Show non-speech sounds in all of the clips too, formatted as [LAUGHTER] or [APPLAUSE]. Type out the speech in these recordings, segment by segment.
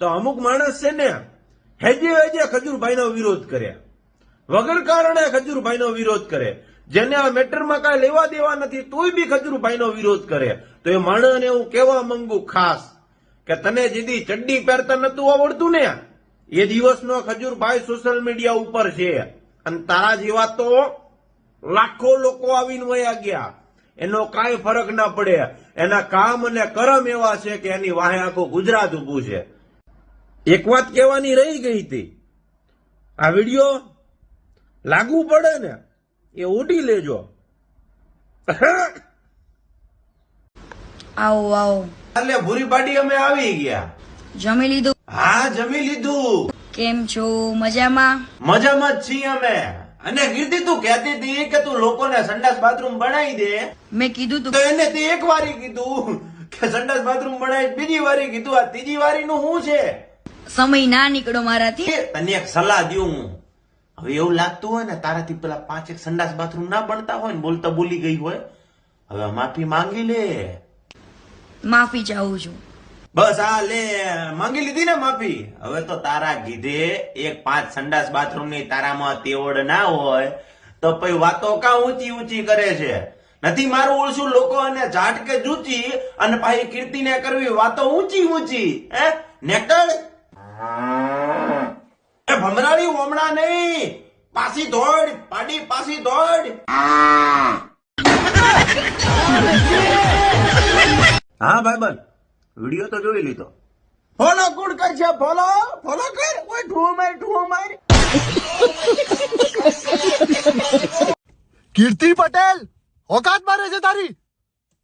તો અમુક માણસ છે ને હેજે હેજે ખજૂરભાઈનો વિરોધ કરે. વગર કારણે ખજૂરભાઈનો વિરોધ કરે. જેને આ મેટરમાં કાંઈ લેવા દેવા નથી, તોય બી ખજૂરભાઈનો વિરોધ કરે. તો એ માણસને હું કહેવા માંગુ ખાસ કે તને જીદી ચડ્ડી પહેરતા નતું આવડતું ને, એ દિવસનો ખજૂરભાઈ સોશિયલ મીડિયા ઉપર છે. અને તારા જેવા તો લાખો લોકો આવીને વયા ગયા. એનો કાંઈ ફરક ના પડે. એના કામ અને કરમ એવા છે કે એની વાહે આખું ગુજરાત ઊભું છે. એક વાત કહેવાની રહી ગઈ હતી. આ વીડિયો લાગુ પડે ને એ ઉડી લેજો. આવો આવો. એટલે ભૂરી પાડી અમે આવી ગયા. જમી લીધું? હા જમી લીધું. કેમ છો? મજામાં? મજામાં જ છીએ અમે. અને કીધી તું કહેતી હતી કે તું લોકોને સંડાસ બાથરૂમ બનાવી દે. મેં કીધું તો તું એને તે એક વારી કીધું કે સંડાસ બાથરૂમ બનાવી બીજી વારી કીધું. આ ત્રીજી વારી નું શું છે? સમય ના નીકળો મારાથી. તને એક સલાહ દઉં હું. હવે એવું લાગતું હોય ને તારાથી પેલા પાંચ એક સંડાસ બાથરૂમ ના બનતા હોય ને બોલતા બોલી ગઈ હોય હવે માફી માંગી લે. માફી ચાહું છું. બસ આ લે માંગી લીધી ને માફી. હવે તો તારા કીધે એક પાંચ સંડાસ બાથરૂમની તારામાં તેવડ ના હોય તો પછી વાતો કા ઊંચી ઊંચી કરે છે? નથી મારું ઓળશું લોકો અને ઝાટકે જૂચી અને પાછી કીર્તિને કરવી વાતો ઊંચી ઊંચી. હે નેકળ? એ ભમરાડી ઓમણા નહીં. પાસી દોડ પાડી પાસી દોડ. હા ભાઈ બન વીડિયો તો જોઈ લીધો. ફોલો કોણ કર છે ફોલો ફોલો કર. ઓય ઠુઓ માર ઠુઓ માર. કીર્તિ પટેલ ઓકાત મારે છે તારી.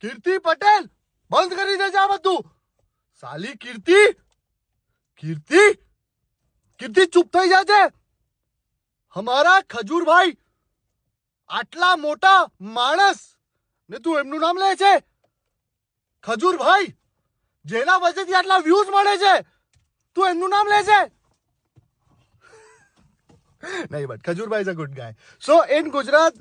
કીર્તિ પટેલ બંધ કરી દેજે આ બધું. સાલી કીર્તિ કીર્તિ? કીર્તિ, ચૂપ થઈ જાજે અમારા ખજૂરભાઈ, આટલા મોટા માણસ ને તું એમનું નામ લે છે? ખજૂરભાઈ, જેના વજેથી આટલા વ્યૂઝ મળે છે, તું એમનું નામ લે છે? નહીં but Khajurbhai is a good guy so in Gujarat,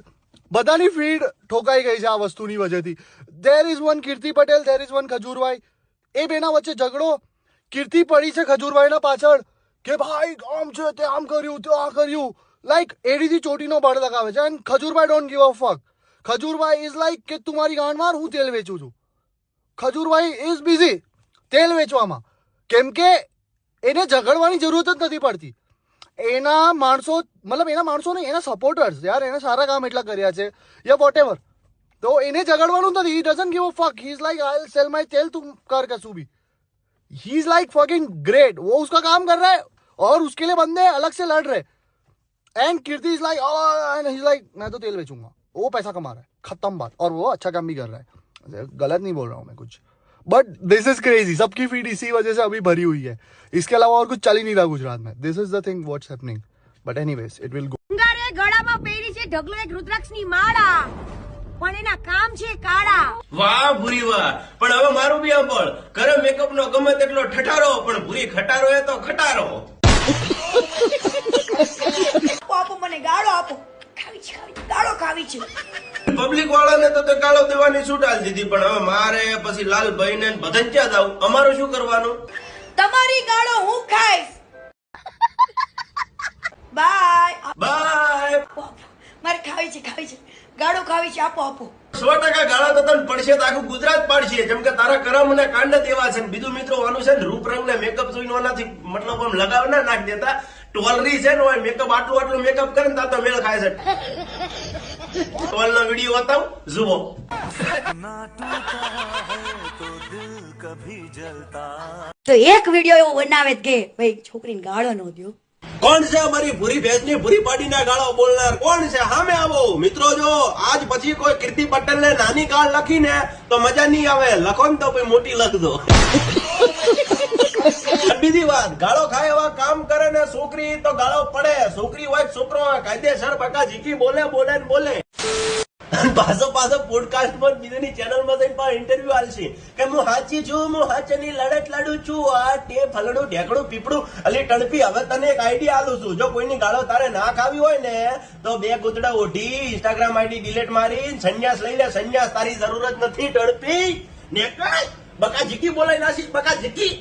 બધાની ફીડ ઠોકાઈ ગઈ છે આ વસ્તુની વજહથી there is one Kirti Patel there is one Khajurbhai. એ બેના વચ્ચે ઝઘડો કીર્તિ પડી છે ખજૂરભાઈના પાછળ કે ભાઈ આમ છે, તે આમ કર્યું, તે આ કર્યું. લાઈક એડીથી ચોટીનો બળ લગાવે છે. And Khajurbhai don't give a fuck Khajurbhai is like કે તું મારી ગાંઠ માર હું તેલ વેચું છું. ખજૂરભાઈ ઇઝ બિઝી તેલ વેચવામાં. કેમ કે એને ઝઘડવાની જરૂરત જ નથી પડતી. એના માણસો, મતલબ એના માણસો નહીં, એના સપોર્ટર્સ યાર એને સારા કામ એટલા કર્યા છે. યા વોટ એવર તો એને ઝઘડવાનું નથી. He doesn't give a fuck he is like I sell my તેલ તું કર કશું બી. he is like fucking great वो उसका काम कर रहा है और उसके लिए बंदे अलग से लड़ रहे and Kirti is like and he like मैं तो तेल बेचूंगा वो पैसा कमा रहा है खत्म बात और वो अच्छा काम भी कर रहा है गलत नहीं बोल रहा हूँ मैं कुछ बट दिस इज क्रेजी सबकी फीड इसी वजह से अभी भरी हुई है इसके अलावा और कुछ चल ही नहीं रहा गुजरात में this is the thing what's happening but anyways it will go Angaare ગળામાં પહેરી છે ઢગલો એક રુદ્રાક્ષની માળા પણ એના કામ છે કાળા વાહ ભૂરી વાહ પણ હવે મારું બી સાંભળ કરે મેકઅપ નો ગમે તેટલો ઠઠારો પણ ભૂરી ખટારો એ તો ખટારો. આપો મને ગાળો આપો. ખાવી છે ખાવી ગાળો ખાવી છે. પબ્લિક વાળાને તો તે ગાળો દેવાની છૂટ આલી દીધી પણ હવે મારે પછી લાલભાઈ ને ક્યાં જાવ અમારું શું કરવાનું? તમારી ગાળો હું ખાઈશ. બાય. બાય. મારે ખાવી છે ખાવી છે. ગાળો ખાવી છે આપો આપો. સો ટકા ગાળા તો પડશે તો આખું ગુજરાત પાડશે. જેમ કે તારા કરમ અને કાંડ દેવા છે બીજું મિત્રો આનું છે ને, રૂપ રંગ ને મેકઅપ જોઈને આનાથી મતલબ આમ લગાવ ના દેતા. ટોલરી છે ને મેકઅપ આટલું આટલું મેકઅપ કરે ને તાર તો મેળ ખાય છે. ટોલ નો વીડિયો બતાવ, જુઓ. તો એક વીડિયો એવો બનાવે કે, ભાઈ, છોકરીને ગાળો નો દો કોણ છે અમારી ભૂરી ભેંસની ભૂરી પાડીના ગાળો બોલનાર? કોણ છે? હામે આવો. મિત્રો, જો આજ પછી કોઈ કીર્તિ પટેલ ને નાની ગાળ લખીને તો મજા નહીં આવે. લખો ને તો પછી મોટી લખજો બીજી વાત, ગાળો ખાય એવા કામ કરે ને છોકરી તો ગાળો પડે. છોકરી હોય છોકરો કાયદેસર બકા ઝીકી બોલે બોલે બોલે. [LAUGHS] પાછો પાછો પોડકાસ્ટમાં બીજાની ચેનલમાં જઈને પણ ઇન્ટરવ્યુ આલશે. કે હું હાચી છું, હું હાચની લડત લડું છું. આ તે ફલડું, ઢેકડું પીપડું અલી ટણપી હવે તને એક આઈડિયા આલું છું. જો કોઈની ગાળો તારે ના ખાવી હોય ને, તો બે ગુતડા ઓઢી ઇન્સ્ટાગ્રામ આઈડી ડિલીટ મારી, સંન્યાસ લઈ લે. સંન્યાસ તારી જરૂર જ નથી ટણપી ને બકા જીકી બોલાઈ નાસી બકા ઝીકી